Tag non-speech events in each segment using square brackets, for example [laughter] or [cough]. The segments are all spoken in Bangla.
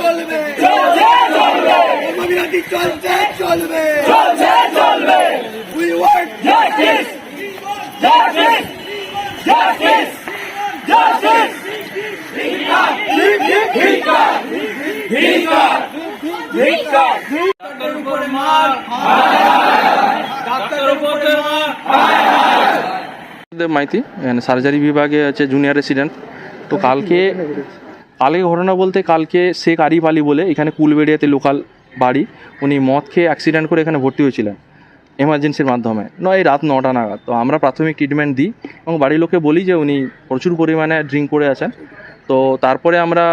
চলবে চলছে চলবে। চলছে চলবে। We want Justice. Justice. Justice. মাইতি সার্জারি বিভাগে আছে জুনিয়র রেসিডেন্ট তো কালকে কালকে ঘটনা বলতে কালকে শেখ আরিফ আলী বলে এখানে কুলবেড়িয়াতে লোকাল বাড়ি উনি মদ খেয়ে অ্যাক্সিডেন্ট করে এখানে ভর্তি হয়েছিলেন এমার্জেন্সির মাধ্যমে। নয়, রাত নটা নাগাদ। তো আমরা প্রাথমিক ট্রিটমেন্ট দিই এবং বাড়ির লোককে বলি যে উনি প্রচুর পরিমাণে ড্রিঙ্ক করে আছেন। তো তারপরে আমরা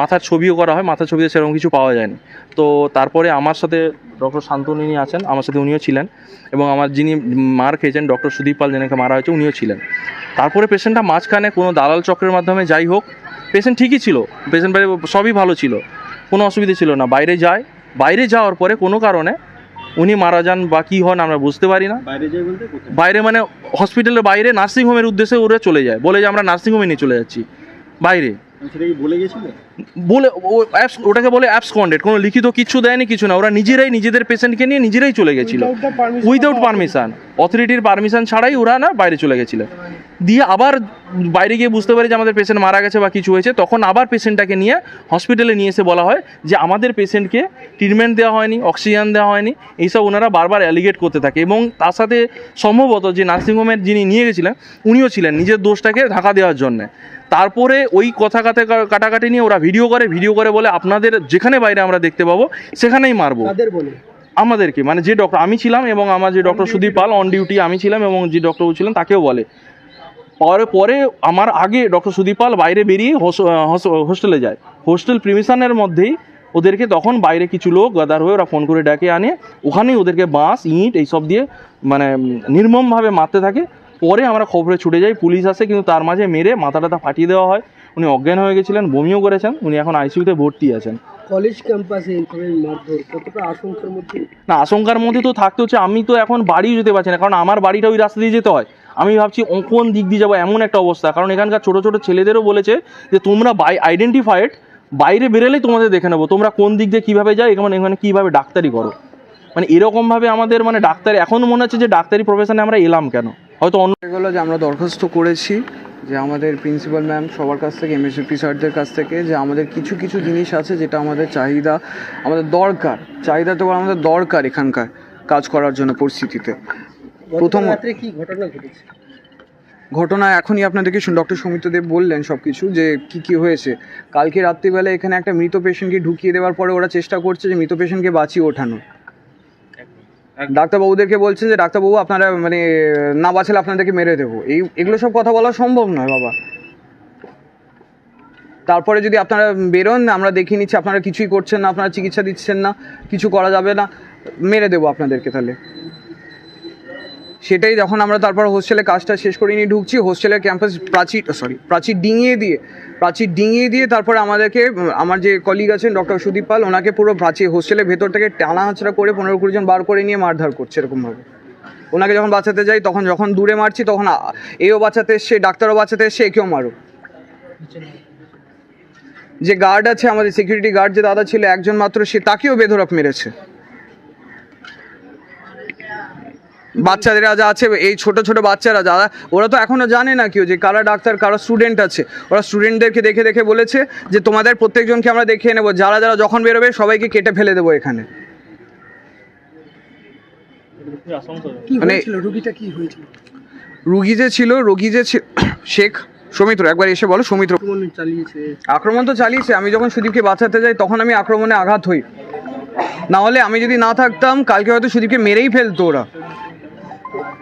মাথার ছবিও করা হয়, মাথার ছবিতে সেরকম কিছু পাওয়া যায়নি। তো তারপরে আমার সাথে ডক্টর শান্তনিনী আছেন, আমার সাথে উনিও ছিলেন এবং আমার যিনি মার খেয়েছেন ডক্টর সুদীপ পাল যেনাকে মারা হয়েছে, উনিও ছিলেন। তারপরে পেশেন্টটা মাঝখানে কোনো দালাল চক্রের মাধ্যমে যাই হোক পেশেন্ট ঠিকই ছিল পেশেন্ট সবই ভালো ছিল, কোনো অসুবিধা ছিল না। বাইরে যায়, বাইরে যাওয়ার পরে কোনো কারণে উনি মারা যান বা কী হন আমরা বুঝতে পারি না। বাইরে মানে হসপিটালের বাইরে নার্সিংহোমের উদ্দেশ্যে ওরা চলে যায়। বলে যে আমরা নার্সিংহোমে নিয়ে চলে যাচ্ছি। বাইরে। বলে গেছিল? বলে ও অ্যাপস ওটাকে বলে অ্যাপস কন্ডেট কোনো লিখিত কিছু দেয়নি কিছু না। ওরা নিজেরাই নিজেদের পেশেন্টকে নিয়ে নিজেরাই চলে গেছিল। উইদাউট পারমিশন অথরিটির পারমিশন ছাড়াই ওরা না বাইরে চলে গেছিল। দিয়ে আবার বাইরে গিয়ে বুঝতে পারি যে আমাদের পেশেন্ট মারা গেছে বা কিছু হয়েছে তখন আবার পেশেন্টটাকে নিয়ে হসপিটালে নিয়ে এসে বলা হয় যে আমাদের পেশেন্টকে ট্রিটমেন্ট দেওয়া হয়নি অক্সিজেন দেওয়া হয়নি। এইসব ওনারা বারবার অ্যালিগেট করতে থাকে এবং তার সাথে সম্ভবত যে নার্সিংহোমের যিনি নিয়ে গেছিলেন উনিও ছিলেন নিজের দোষটাকে ঢাকা দেওয়ার জন্যে। তারপরে ওই কথা কাতে কাটাকাটি নিয়ে ওরা ভিডিও করে ভিডিও করে বলে আপনাদের যেখানে বাইরে আমরা দেখতে পাবো সেখানেই মারবো। আমাদেরকে মানে যে ডক্টর আমি ছিলাম এবং আমার যে doctor Sudip Pal on duty আমি ছিলাম এবং যে ডক্টর ছিলেন তাকেও বলে। পরে পরে আমার আগে ডক্টর সুদীপ পাল বাইরে বেরিয়ে হোস্টেলে যায়। হোস্টেল প্রিমিশনের মধ্যেই ওদেরকে তখন বাইরে কিছু লোক গাদার হয়ে ওরা ফোন করে ডেকে আনে। ওখানেই ওদেরকে বাঁশ ইঁট এইসব দিয়ে মানে নির্মমভাবে মারতে থাকে। পরে আমরা খবরে ছুটে যাই পুলিশ আসে কিন্তু তার মাঝে মেরে মাথা টাথা ফাটিয়ে দেওয়া হয়। উনি অজ্ঞান হয়ে গেছিলেন বমিও করেছেন উনি এখন আইসিইউতে ভর্তি আছেন। কলেজ ক্যাম্পাসে কতটা আশঙ্কার মধ্যে? না আশঙ্কার মধ্যে তো থাকতে হচ্ছে আমি তো এখন বাড়িও যেতে পারছি না কারণ আমার বাড়িটা ওই রাস্তা দিয়ে যেতে হয়। আমি ভাবছি ও কোন দিক দিয়ে যাব এমন একটা অবস্থা। কারণ এখানকার ছোটো ছোটো ছেলেদেরও বলেছে যে তোমরা বাই আইডেন্টিফাইড বাইরে বেরোলেই তোমাদের দেখে নেব তোমরা কোন দিক দিয়ে কীভাবে যাও এখানে এখানে কীভাবে ডাক্তারি করো। মানে এরকমভাবে আমাদের মানে ডাক্তারি এখন মনে হচ্ছে যে ডাক্তারি প্রফেশনে আমরা এলাম কেন? হয়তো অন্য এগুলো যে আমরা দরখাস্ত করেছি যে আমাদের প্রিন্সিপাল ম্যাম সবার কাছ থেকে এমএসপি স্যারদের কাছ থেকে যে আমাদের কিছু কিছু জিনিস আছে যেটা আমাদের চাহিদা আমাদের দরকার। চাহিদা তো আমাদের দরকার এখানকার কাজ করার জন্য পরিস্থিতিতে। প্রথম প্রথম কি ঘটনা ঘটেছে? ঘটনা এখনই আপনাদেরকে ডক্টর সৌমিত্র দেব বললেন সব কিছু যে কি কি হয়েছে। কালকে রাত্রিবেলা এখানে একটা মৃত পেশেন্টকে ঢুকিয়ে দেওয়ার পরে ওরা চেষ্টা করছে যে মৃত পেশেন্টকে বাঁচিয়ে ওঠানো ডাক্তারবাবুদেরকে বলছেন যে, ডাক্তারবাবু, আপনারা মানে না বাঁচালে আপনাদেরকে মেরে দেবো। এই, এগুলো সব কথা বলা সম্ভব নয়, বাবা। তারপরে যদি আপনারা বেরোন, আমরা দেখিয়ে নিচ্ছি, আপনারা কিছুই করছেন না, আপনারা চিকিৎসা দিচ্ছেন না, কিছু করা যাবে না, মেরে দেবো আপনাদেরকে তাহলে। সেটাই যখন আমরা তারপর হোস্টেলে কাজটা শেষ করে নিয়ে ঢুকছি হোস্টেলের ক্যাম্পাস প্রাচীর সরি প্রাচীর ডিঙিয়ে দিয়ে, প্রাচীর ডিঙিয়ে দিয়ে তারপরে আমাদেরকে আমার যে কলিগ আছেন ডক্টর সুদীপ পাল, ওনাকে পুরো প্রাচীর হোস্টেলের ভেতর থেকে টানা হাঁচড়া করে পনেরো কুড়ি জন বার করে নিয়ে মারধর করছে এরকমভাবে। ওনাকে যখন বাঁচাতে যাই, তখন যখন দূরে মারছি, তখন এও বাঁচাতে এসছে, ডাক্তারও বাঁচাতে এসছে, একেও মারো যে গার্ড আছে, আমাদের সিকিউরিটি গার্ড যে দাদা ছিল, একজন মাত্র, সে তাকেও বেধরক মেরেছে। বাচ্চাদের যা আছে এই ছোট ছোট বাচ্চারা যারা ওরা তো এখনও জানে না কেউ যে কারা ডাক্তার কারা স্টুডেন্ট আছে। ওরা স্টুডেন্টদেরকে দেখে দেখে বলেছে যে তোমাদের প্রত্যেকজনকে আমরা দেখিয়ে নেব। যারা যারা যখন বেরোবে সবাইকে কেটে ফেলে দেবো এখানে। মানে- রুগীটা কি হয়েছিল? রুগী যে ছিল রোগী যে [coughs] শেখ সৌমিত্র একবার এসে বলো সৌমিত্র। আক্রমণ তো চালিয়েছে। আমি যখন সুদীপকে বাঁচাতে যাই তখন আমি আক্রমণে আঘাত হই। না হলে আমি যদি না থাকতাম কালকে হয়তো সুদীপকে মেরেই ফেলতো ওরা।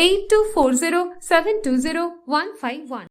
eight two four zero seven two zero one five one.